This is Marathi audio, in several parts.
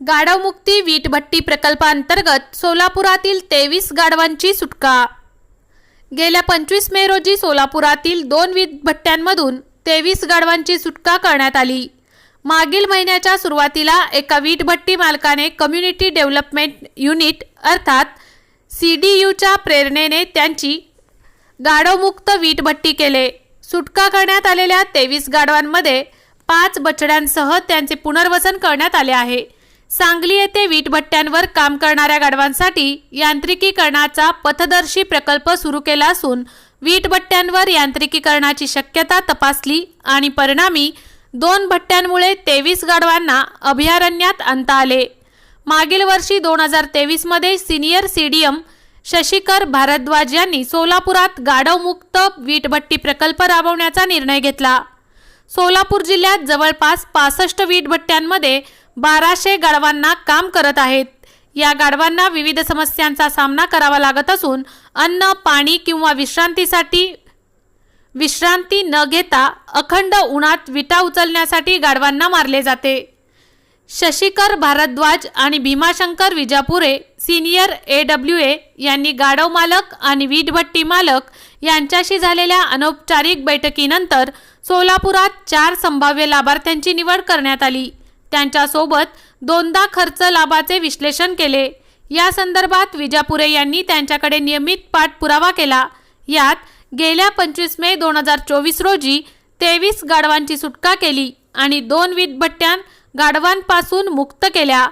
गाढवमुक्ती वीटभट्टी प्रकल्पांतर्गत सोलापुरातील तेवीस गाढवांची सुटका. गेल्या पंचवीस मे रोजी सोलापुरातील दोन वीटभट्ट्यांमधून तेवीस गाढवांची सुटका करण्यात आली. मागील महिन्याच्या सुरुवातीला एका वीटभट्टी मालकाने कम्युनिटी डेव्हलपमेंट युनिट अर्थात सी डी यूच्या प्रेरणेने त्यांची गाढवमुक्त वीटभट्टी केले. सुटका करण्यात आलेल्या तेवीस गाढवांमध्ये पाच बछड्यांसह त्यांचे पुनर्वसन करण्यात आले आहे. सांगली येथे वीटभट्ट्यांवर काम करणाऱ्या गाढवांसाठी यांत्रिकीकरणाचा पथदर्शी प्रकल्प सुरू केला असून वीटभट्ट्यांवर यांत्रिकीकरणाची शक्यता तपासली आणि परिणामी दोन भट्ट्यांमुळे तेवीस गाढवांना अभयारण्यात आणता आले. मागील वर्षी दोन हजार तेवीसमध्ये सिनियर सीडीएम शशिकर भारद्वाज यांनी सोलापुरात गाढवमुक्त वीटभट्टी प्रकल्प राबवण्याचा निर्णय घेतला. सोलापूर जिल्ह्यात जवळपास पासष्ट वीटभट्ट्यांमध्ये बाराशे गाढवांना काम करत आहेत. या गाढवांना विविध समस्यांचा सामना करावा लागत असून अन्न पाणी किंवा विश्रांतीसाठी विश्रांती न घेता अखंड उन्हात विटा उचलण्यासाठी गाढवांना मारले जाते. शशिकर भारद्वाज आणि Bhimashankar Vijapure senior A W A यांनी गाढव मालक आणि वीटभट्टी मालक यांच्याशी झालेल्या अनौपचारिक बैठकीनंतर सोलापुरात चार संभाव्य लाभार्थ्यांची निवड करण्यात आली. त्यांच्यासोबत दोनदा खर्च लाभाचे विश्लेषण केले. या संदर्भात विजापुरे यांनी त्यांच्याकडे नियमित पाठपुरावा केला. यात गेल्या पंचवीस मे दोन हजार चोवीस रोजी तेवीस गाढवांची सुटका केली आणि दोन वीटभट्ट्यां गाढवांपासून मुक्त केल्या.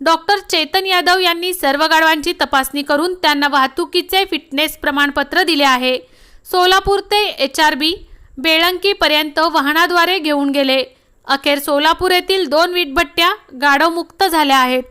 डॉक्टर चेतन यादव यांनी सर्व गाढवांची तपासणी करून त्यांना वाहतुकीचे फिटनेस प्रमाणपत्र दिले आहे. सोलापूर ते एच आर बी बेळंकीपर्यंत वाहनाद्वारे घेऊन गेले. अखेर सोलापूर येथील दोन वीटभट्ट्या गाढवमुक्त झाल्या आहेत.